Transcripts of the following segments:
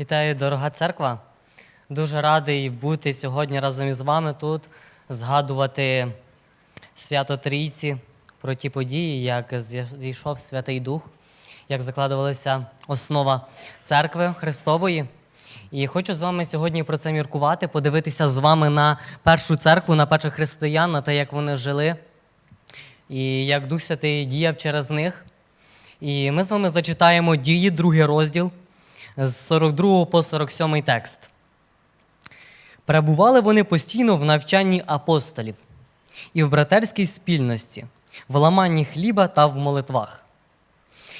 Вітаю, дорога церква. Дуже радий бути сьогодні разом із вами тут, згадувати свято Трійці про ті події, як зійшов Святий Дух, як закладувалася основа церкви Христової. І хочу з вами сьогодні про це міркувати, подивитися з вами на першу церкву, на перших християн, на те, як вони жили, і як Дух Святий діяв через них. І ми з вами зачитаємо дії, другий розділ з 42 по 47 текст. Перебували вони постійно в навчанні апостолів і в братерській спільності, в ламанні хліба та в молитвах.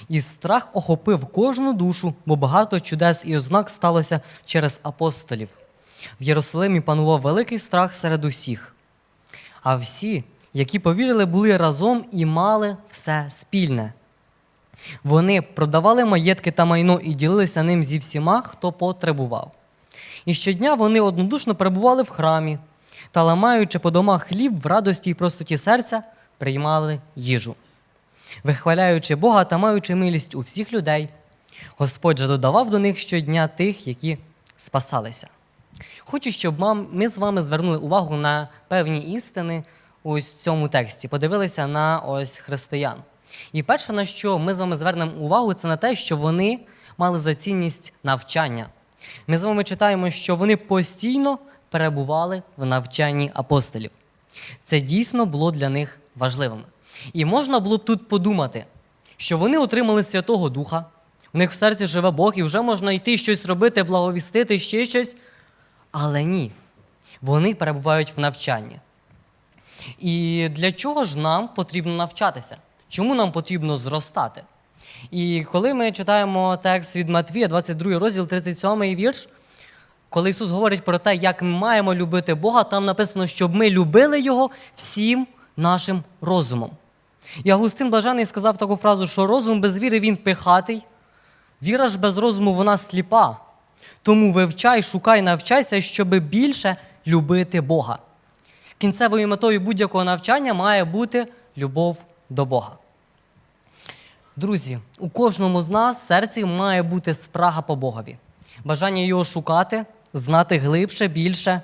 І страх охопив кожну душу, бо багато чудес і ознак сталося через апостолів. В Єрусалимі панував великий страх серед усіх. А всі, які повірили, були разом і мали все спільне. Вони продавали маєтки та майно і ділилися ним зі всіма, хто потребував. І щодня вони однодушно перебували в храмі та, ламаючи по домах хліб в радості і простоті серця, приймали їжу, вихваляючи Бога та маючи милість у всіх людей, Господь же додавав до них щодня тих, які спасалися. Хочу, щоб ми з вами звернули увагу на певні істини ось в цьому тексті, подивилися на ось християн. І перше, на що ми з вами звернемо увагу, це на те, що вони мали за цінність навчання. Ми з вами читаємо, що вони постійно перебували в навчанні апостолів. Це дійсно було для них важливим. І можна було б тут подумати, що вони отримали Святого Духа, у них в серці живе Бог, і вже можна йти щось робити, благовістити, ще щось. Але ні, вони перебувають в навчанні. І для чого ж нам потрібно навчатися? Чому нам потрібно зростати? І коли ми читаємо текст від Матвія, 22 розділ, 37 вірш, коли Ісус говорить про те, як ми маємо любити Бога, там написано, щоб ми любили Його всім нашим розумом. І Августин Блажений сказав таку фразу, що розум без віри він пихатий, віра ж без розуму вона сліпа. Тому вивчай, шукай, навчайся, щоб більше любити Бога. Кінцевою метою будь-якого навчання має бути любов до Бога. Друзі, у кожному з нас в серці має бути спрага по Богові, бажання його шукати, знати глибше, більше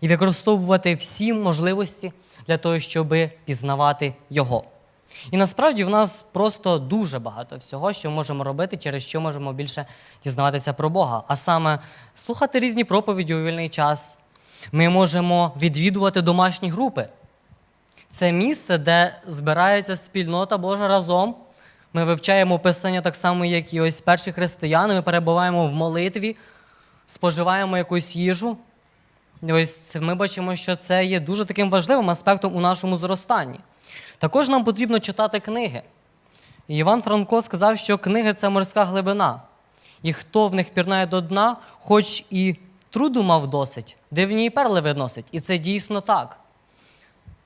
і використовувати всі можливості для того, щоб пізнавати Його. І насправді в нас просто дуже багато всього, що можемо робити, через що можемо більше дізнаватися про Бога. А саме слухати різні проповіді у вільний час. Ми можемо відвідувати домашні групи. Це місце, де збирається спільнота Божа разом. Ми вивчаємо Писання так само, як і ось перші християни. Ми перебуваємо в молитві, споживаємо якусь їжу. Ось ми бачимо, що це є дуже таким важливим аспектом у нашому зростанні. Також нам потрібно читати книги. І Іван Франко сказав, що книги це морська глибина. І хто в них пірнає до дна, хоч і труду мав досить, дивні і перли виносить. І це дійсно так.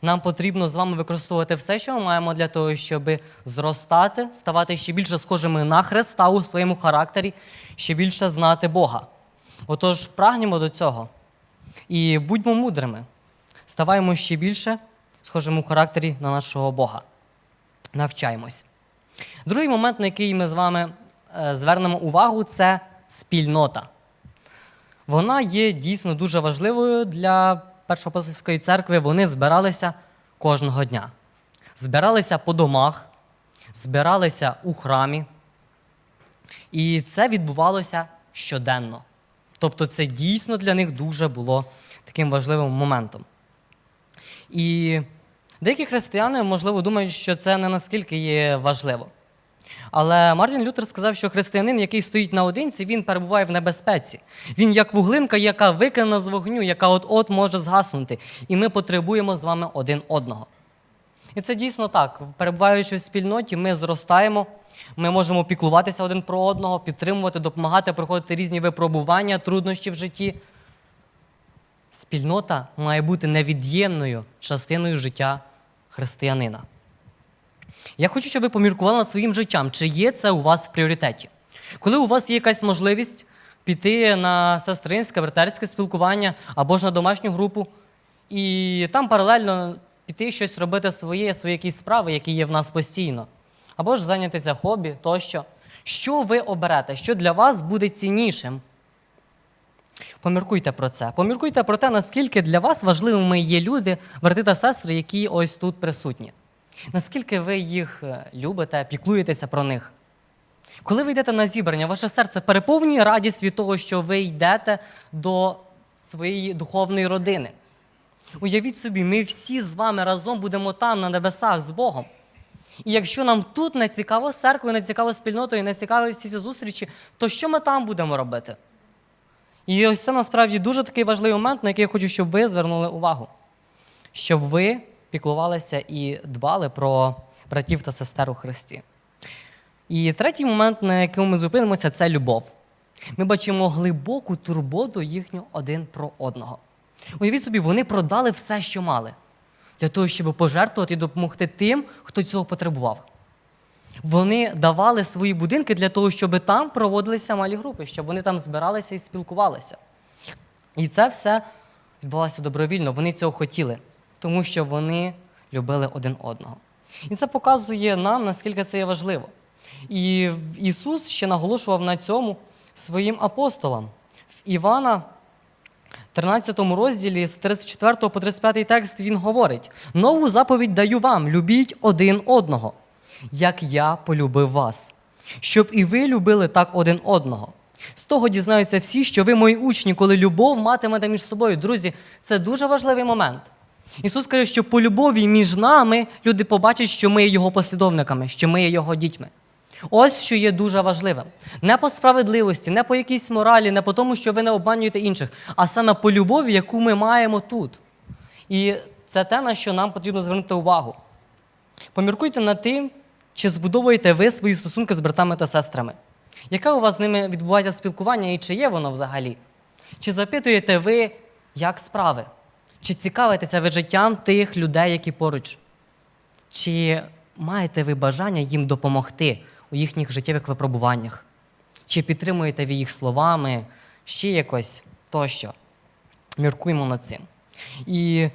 Нам потрібно з вами використовувати все, що ми маємо для того, щоб зростати, ставати ще більше схожими на Христа у своєму характері, ще більше знати Бога. Отож, прагнімо до цього і будьмо мудрими. Ставаємо ще більше схожими у характері на нашого Бога. Навчаємось. Другий момент, на який ми з вами е, звернемо увагу, це спільнота. Вона є дійсно дуже важливою для Першопосольської церкви. Вони збиралися кожного дня. Збиралися по домах, збиралися у храмі. І це відбувалося щоденно. Тобто це дійсно для них дуже було таким важливим моментом. І деякі християни, можливо, думають, що це не наскільки є важливо. Але Мартін Лютер сказав, що християнин, який стоїть наодинці, він перебуває в небезпеці. Він як вуглинка, яка викинена з вогню, яка от-от може згаснути. І ми потребуємо з вами один одного. І це дійсно так. Перебуваючи в спільноті, ми зростаємо, ми можемо піклуватися один про одного, підтримувати, допомагати, проходити різні випробування, труднощі в житті. Спільнота має бути невід'ємною частиною життя християнина. Я хочу, щоб ви поміркували над своїм життям, чи є це у вас в пріоритеті. Коли у вас є якась можливість піти на сестринське, братерське спілкування або ж на домашню групу, і там паралельно піти щось робити своє, свої якісь справи, які є в нас постійно, або ж зайнятися хобі тощо. Що ви оберете? Що для вас буде ціннішим? Поміркуйте про це. Поміркуйте про те, наскільки для вас важливими є люди, брати та сестри, які ось тут присутні. Наскільки ви їх е, любите, піклуєтеся про них. Коли ви йдете на зібрання, ваше серце переповнює радість від того, що ви йдете до своєї духовної родини. Уявіть собі, ми всі з вами разом будемо там, на небесах, з Богом. І якщо нам тут не цікаво з церквою, не цікаво спільнотою, не цікаві всі ці зустрічі, то що ми там будемо робити? І ось це насправді дуже такий важливий момент, на який я хочу, щоб ви звернули увагу. Щоб ви піклувалися і дбали про братів та сестер у Христі. І третій момент, на якому ми зупинимося, це любов. Ми бачимо глибоку турботу їхню один про одного. Уявіть собі, вони продали все, що мали, для того, щоб пожертвувати і допомогти тим, хто цього потребував. Вони давали свої будинки для того, щоб там проводилися малі групи, щоб вони там збиралися і спілкувалися. І це все відбувалося добровільно. Вони цього хотіли, тому що вони любили один одного. І це показує нам, наскільки це є важливо. І Ісус ще наголошував на цьому своїм апостолам. В Івана 13 розділі з 34 по 35 текст він говорить: нову заповідь даю вам: любіть один одного, як я полюбив вас, щоб і ви любили так один одного. З того дізнаються всі, що ви мої учні, коли любов матимете між собою. Друзі, це дуже важливий момент. Ісус каже, що по любові між нами люди побачать, що ми є Його послідовниками, що ми є Його дітьми. Ось що є дуже важливим. Не по справедливості, не по якійсь моралі, не по тому, що ви не обманюєте інших, а саме по любові, яку ми маємо тут. І це те, на що нам потрібно звернути увагу. Поміркуйте над тим, чи збудовуєте ви свої стосунки з братами та сестрами. Яке у вас з ними відбувається спілкування і чи є воно взагалі? Чи запитуєте ви, як справи? Чи цікавитеся ви життям тих людей, які поруч? Чи маєте ви бажання їм допомогти у їхніх життєвих випробуваннях? Чи підтримуєте ви їх словами, ще якось тощо? Міркуємо над цим. І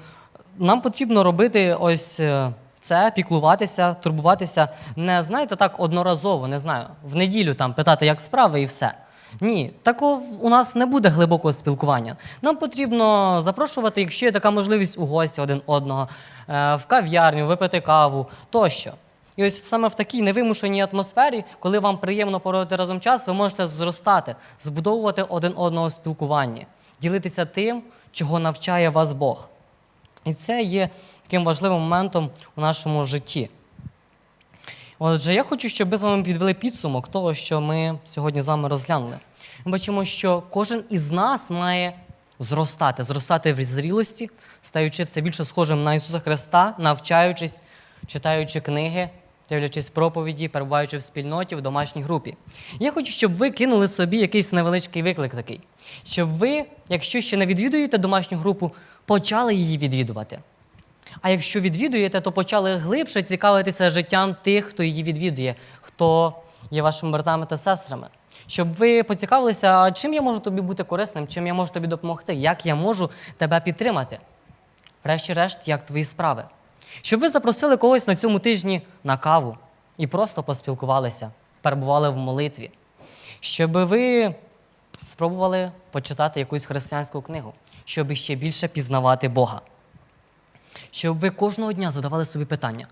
нам потрібно робити ось е, це, піклуватися, турбуватися не знаєте так одноразово, не знаю, в неділю там питати, як справи, і все. Ні, такого у нас не буде глибокого спілкування. Нам потрібно запрошувати, якщо є така можливість, у гості один одного, е, в кав'ярню, випити каву тощо. І ось саме в такій невимушеній атмосфері, коли вам приємно проводити разом час, ви можете зростати, збудовувати один одного спілкування, ділитися тим, чого навчає вас Бог. І це є таким важливим моментом у нашому житті. Отже, я хочу, щоб ви з вами підвели підсумок того, що ми сьогодні з вами розглянули. Ми бачимо, що кожен із нас має зростати, зростати в зрілості, стаючи все більше схожим на Ісуса Христа, навчаючись, читаючи книги, дивлячись проповіді, перебуваючи в спільноті, в домашній групі. Я хочу, щоб ви кинули собі якийсь невеличкий виклик такий, щоб ви, якщо ще не відвідуєте домашню групу, почали її відвідувати. А якщо відвідуєте, то почали глибше цікавитися життям тих, хто її відвідує, хто є вашими братами та сестрами. Щоб ви поцікавилися, чим я можу тобі бути корисним, чим я можу тобі допомогти, як я можу тебе підтримати. Врешті-решт, як твої справи. Щоб ви запросили когось на цьому тижні на каву і просто поспілкувалися, перебували в молитві. Щоб ви спробували почитати якусь християнську книгу, щоб ще більше пізнавати Бога щоб ви кожного дня задавали собі питання,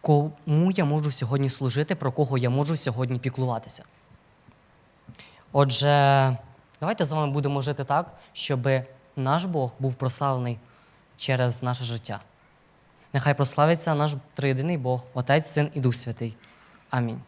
кому я можу сьогодні служити, про кого я можу сьогодні піклуватися. Отже, давайте з вами будемо жити так, щоб наш Бог був прославлений через наше життя. Нехай прославиться наш триєдиний Бог, Отець, Син і Дух Святий. Амінь.